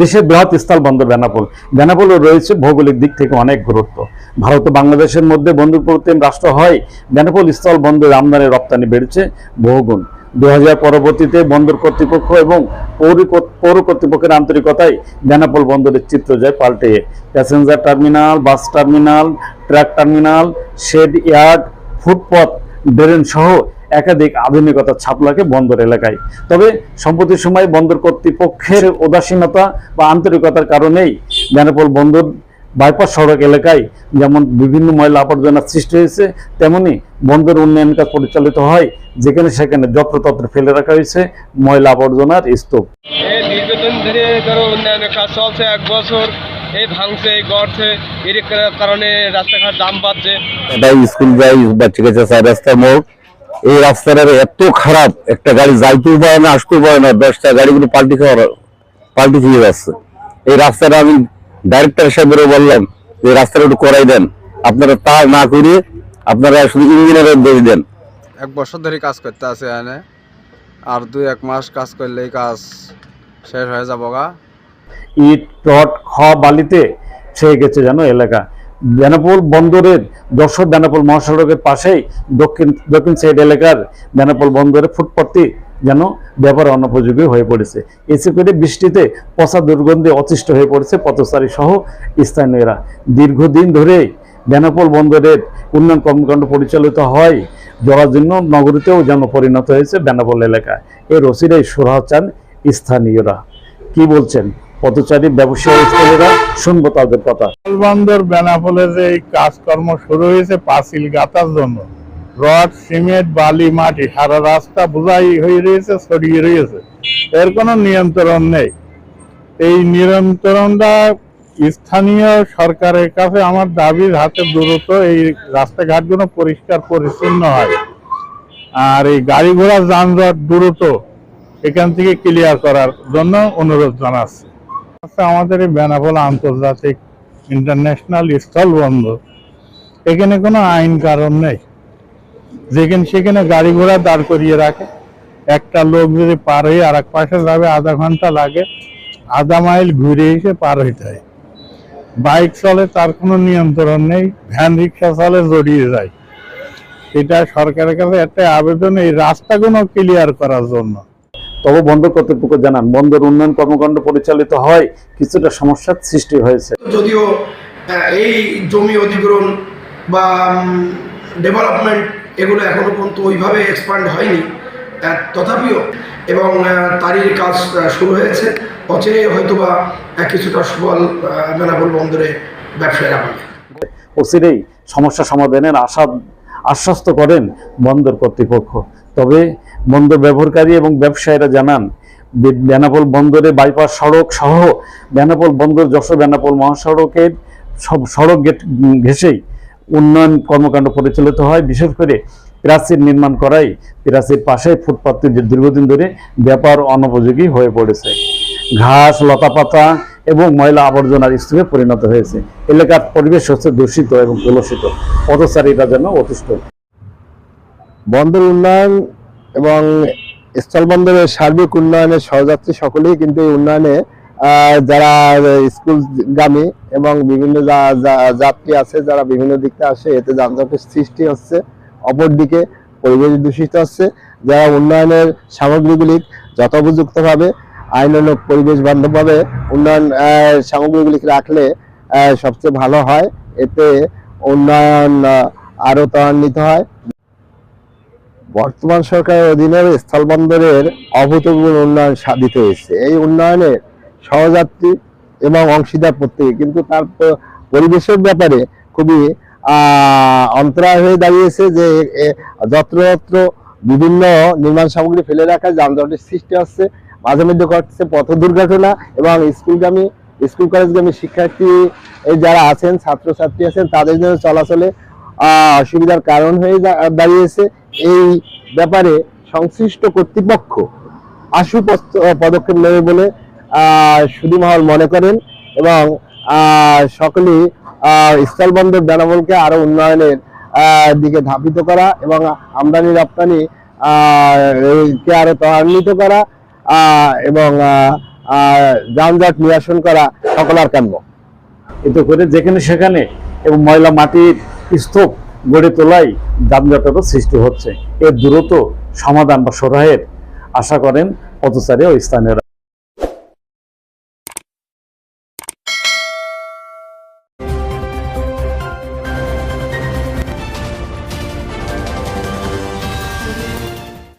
দেশের বৃহৎ স্থল বন্দর বেনাপোল। বেনাপোলও রয়েছে ভৌগোলিক দিক থেকে অনেক গুরুত্ব। ভারত ও বাংলাদেশের মধ্যে বন্ধুপ্রতিম রাষ্ট্র হয়। বেনাপোল স্থল বন্দর আমদানি রপ্তানি বেড়েছে বহুগুণ। দু হাজার পরবর্তীতে বন্দর কর্তৃপক্ষ এবং পৌর কর্তৃপক্ষের আন্তরিকতায় বেনাপোল বন্দরের চিত্র যায় পাল্টে। Passenger terminal, bus terminal, truck terminal, shed yard, footpath drain সহ একাধিক আধুনিকতার ছাপ লাগে বন্দর এলাকায়। তবে সম্প্রতি সময় বন্দর কর্তৃপক্ষের উদাসীনতা বা আন্তরিকতার কারণেই বেনাপোল বন্দর বাইপাস সড়ক এলাকায় যেমন বিভিন্ন ময়লা আবর্জনার সৃষ্টি হয়েছে, তেমনি বন্দর উন্নয়ন কাজ পরিচালিত হয়, যেখানে সেখানে যত্রতত্র ফেলে রাখা হয়েছে ময়লা আবর্জনার স্তূপ। দীর্ঘদিন ধরো উন্নয়নের কাজ চলছে, এক বছর এই ভাঙছে এই গড়ছে এর কারণে রাস্তাঘাট দাম বাড়ছে। এটা স্কুল যাই বাচ্চা কাছে চার রাস্তার মোড়। এই রাস্তাটা এত খারাপ একটা গাড়ি যাইতেও পারে না আসতেও পারে না দশটা গাড়িগুলো পাল্টি খাওয়ার পাল্টি খেয়ে যাচ্ছে। এই রাস্তাটা আমি ডাইরেক্টর সাহেবেরও বললাম যে এই রাস্তাটা একটু করাই দেন। আপনারা তা না করে আপনারা শুধু ইঞ্জিনিয়ারের দোষ দেন। এক বছর ধরে কাজ করতে আছে এখানে। আর দুই এক মাস কাজ করলেই কাজ শেষ হয়ে যাব গা ইট রড খ বালিতে ছেয়ে গেছে যেন এলাকা। বেনাপোল বন্দরের যশোর বেনাপোল মহাসড়কের পাশেই দক্ষিণ দক্ষিণ সাইড এলাকার বেনাপোল বন্দরের ফুটপথটি যেন ব্যবহার অনুপযোগী হয়ে পড়েছে। এসে করে বৃষ্টিতে পচা দুর্গন্ধে অতিষ্ঠ হয়ে পড়েছে পথচারী সহ স্থানীয়রা। দীর্ঘদিন ধরে বেনাপোল বন্দরের উন্নয়ন কর্মকাণ্ড পরিচালিত হয় জরাজীর্ণ নগরীতেও যেন পরিণত হয়েছে বেনাপোল এলাকা। এর রসিরাই সুরাহ চান স্থানীয়রা। কি বলছেন? পথচারী, ব্যবসায়ী স্থানীয়রা শুনব তাদের কথা। বন্দর বেনাপোলে যে এই কাজকর্ম শুরু হয়েছে পাঁচিল গাতার জন্য, রড, সিমেন্ট, বালি, মাটি, সারা রাস্তা বোঝাই হয়ে রয়েছে, ছড়িয়ে রয়েছে। এর কোনো নিয়ন্ত্রণ নেই। এই নিয়ন্ত্রণটা স্থানীয় সরকারের কাছে আমার দাবির হাতে দ্রুত এই রাস্তাঘাটগুলো পরিষ্কার, পরিচ্ছন্ন হয়। আর এই গাড়ি ঘোড়া যানজট দ্রুত এখান থেকে ক্লিয়ার করার জন্য অনুরোধ জানাচ্ছি। আমাদের এই বেনাপোল আন্তর্জাতিক ইন্টারন্যাশনাল স্থল বন্ধ এখানে কোনো আইন কারণ নেই। যেখানে সেখানে গাড়ি ঘোড়া দাঁড় করিয়ে রাখে। একটা লোক যদি পার হয়ে আর এক পাশে যাবে, আধা ঘণ্টা লাগে। আধা মাইল ঘুরে এসে পার হইতে হয়। বাইক চলে, তার কোনো নিয়ন্ত্রণ নেই। ভ্যান রিক্সা চলে, জড়িয়ে যায়। এটা সরকারের কাছে একটা আবেদন। এই রাস্তাগুলো ক্লিয়ার করার জন্য। তবে বন্দর কর্তৃপক্ষ জানান বন্দর উন্নয়ন কর্মকাণ্ড পরিচালিত হয় কিছুটা সমস্যার সৃষ্টি হয়েছে। যদিও এই জমি অধিগ্রহণ বা ডেভেলপমেন্ট এগুলো এখনও পর্যন্ত ওইভাবে এক্সপান্ড হয়নি। তথাপিও এবং তারই কাজ শুরু হয়েছে। অচিরে হয়তোবা কিছুটা সুফল আহ, বেনাপোল বন্দরে ব্যবসায়ীরা পাবে। অচিরেই সমস্যা সমাধানের আশা আশ্বস্ত করেন বন্দর কর্তৃপক্ষ। তবে বন্দর ব্যবহারকারী এবং ব্যবসায়ীরা জানান বেনাপোল বন্দরে বাইপাস সড়ক সহ বেনাপোল বন্দর, যশোর বেনাপোল মহাসড়কের সব সড়ক গেট ঘেঁষেই উন্নয়ন কর্মকাণ্ড পরিচালিত হয়। বিশেষ করে প্রাচীর নির্মাণ করাই প্রাচীর পাশে ফুটপাথটি যে দীর্ঘদিন ধরে ব্যাপার অনুপযোগী হয়ে পড়েছে। ঘাস, লতাপাতা এবং ময়লা আবর্জনার স্তূপে পরিণত হয়েছে। এলাকার পরিবেশ হচ্ছে দূষিত এবং কলুষিত পথচারীরা যেন অতিষ্ঠ। বন্দর উন্নয়ন এবং স্থলবন্দরের সার্বিক উন্নয়নের সহযাত্রী সকলেই কিন্তু এই উন্নয়নে যারা স্কুলগামী এবং বিভিন্ন যাত্রী আছে যারা বিভিন্ন দিক আসে এতে যানজটের সৃষ্টি হচ্ছে। অপরদিকে পরিবেশ দূষিত হচ্ছে। যারা উন্নয়নের সামগ্রীগুলি যথোপযুক্তভাবে আইন পরিবেশ বান্ধবভাবে উন্নয়ন আহ, সামগ্রীগুলি রাখলে সবচেয়ে ভালো হয়। এতে উন্নয়ন আহ, আরও ত্বরান্বিত হয়। বর্তমান সরকারের অধীনে স্থলবন্দরের অভূতপূর্ব উন্নয়ন সাধিত হয়েছে এই উন্নয়নে সহযাত্রী এবং অংশীদার প্রত্যেকে, কিন্তু তার পরিবেশের ব্যাপারে খুবই অন্তরায় হয়ে দাঁড়িয়েছে যে যত্রতত্র বিভিন্ন নির্মাণ সামগ্রী ফেলে রাখা যানজটের সৃষ্টি হচ্ছে, মাঝে মধ্যে ঘটছে পথ দুর্ঘটনা এবং স্কুলগামী, স্কুল কলেজগামী শিক্ষার্থী যারা আছেন, ছাত্রছাত্রী আছেন, তাদের জন্য চলাচলে অসুবিধার কারণ হয়ে দাঁড়িয়েছে। এই ব্যাপারে সংশ্লিষ্ট কর্তৃপক্ষ আশু পদক্ষেপ নেবে বলে সুধী মনে করেন এবং সকলেই আহ, স্থলবন্দর বেনামলকে আরও উন্নয়নের দিকে ধাবিত করা এবং আমদানি রপ্তানি কে আরও ত্বরান্বিত করা এবং যানজট নিরসন করা সকলার কাম্য। এতে করে যেখানে সেখানে এবং ময়লা মাটির স্তূপ গড়ে তোলাই যানজটেরও সৃষ্টি হচ্ছে। এর দ্রুত সমাধান বা সরাহের আশা করেন পথচারী ও স্থানীয়রা।